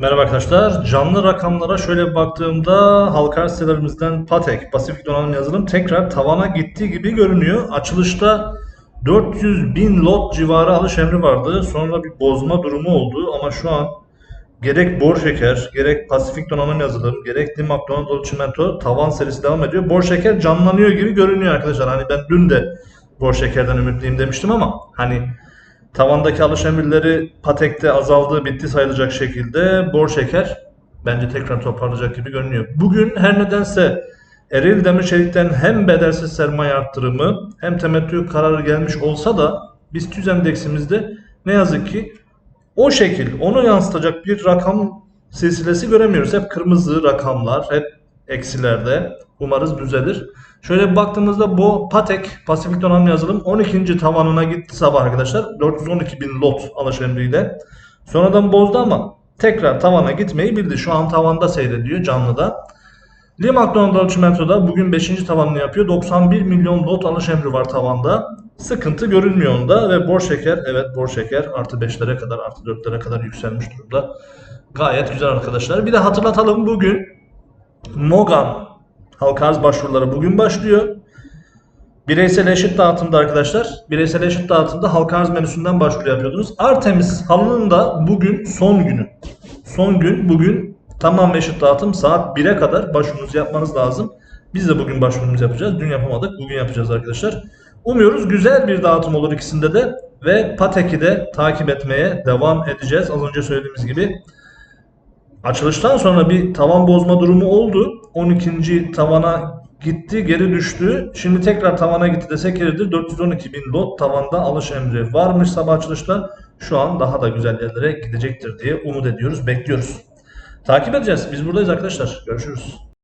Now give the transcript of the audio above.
Merhaba arkadaşlar. Canlı rakamlara şöyle baktığımda halka sitelerimizden Patek, Pasifik Donanım Yazılım tekrar tavana gittiği gibi görünüyor. Açılışta 400 bin lot civarı alış emri vardı. Sonra bir bozma durumu oldu ama şu an gerek Bor Şeker, gerek Pasifik Donanım Yazılım, gerek Limak Donanım Çimento tavan serisi devam ediyor. Bor Şeker canlanıyor gibi görünüyor arkadaşlar. Hani ben dün de Bor Şeker'den ümitliyim demiştim ama hani Tavandaki alış emirleri Patek'te azaldı, bitti sayılacak şekilde bor şeker bence tekrar toparlayacak gibi görünüyor. Bugün her nedense Eril Demir Çelik'ten hem bedelsiz sermaye arttırımı hem temettü kararı gelmiş olsa da biz tüz endeksimizde ne yazık ki o şekil onu yansıtacak bir rakam silsilesi göremiyoruz. Hep kırmızı rakamlar, hep eksilerde. Umarız düzelir. Şöyle baktığımızda bu Patek Pasifik Donanım Yazılım 12. tavanına gitti sabah arkadaşlar. 412 bin lot alış emriyle. Sonradan bozdu ama tekrar tavana gitmeyi bildi. Şu an tavanda seyrediyor canlıda. Limak Donanım Çimento'da bugün 5. tavanını yapıyor. 91 milyon lot alış emri var tavanda. Sıkıntı görünmüyor onda ve bor şeker evet bor şeker artı 5'lere kadar artı 4'lere kadar yükselmiş durumda. Gayet güzel arkadaşlar. Bir de hatırlatalım bugün Mogan halka arz başvuruları bugün başlıyor. Bireysel eşit dağıtımda arkadaşlar. Bireysel eşit dağıtımda halka arz menüsünden başvuru yapıyordunuz. Artemis halının da bugün son günü. Son gün bugün tamam eşit dağıtım saat 1'e kadar başvurunuzu yapmanız lazım. Biz de bugün başvurumuzu yapacağız. Dün yapamadık. Bugün yapacağız arkadaşlar. Umuyoruz güzel bir dağıtım olur ikisinde de. Ve Patek'i de takip etmeye devam edeceğiz. Az önce söylediğimiz gibi. Açılıştan sonra bir tavan bozma durumu oldu. 12. tavana gitti, geri düştü. Şimdi tekrar tavana gitti desek yeridir. 412 bin lot tavanda alış emri varmış sabah açılışta. Şu an daha da güzel yerlere gidecektir diye umut ediyoruz, bekliyoruz. Takip edeceğiz. Biz buradayız arkadaşlar. Görüşürüz.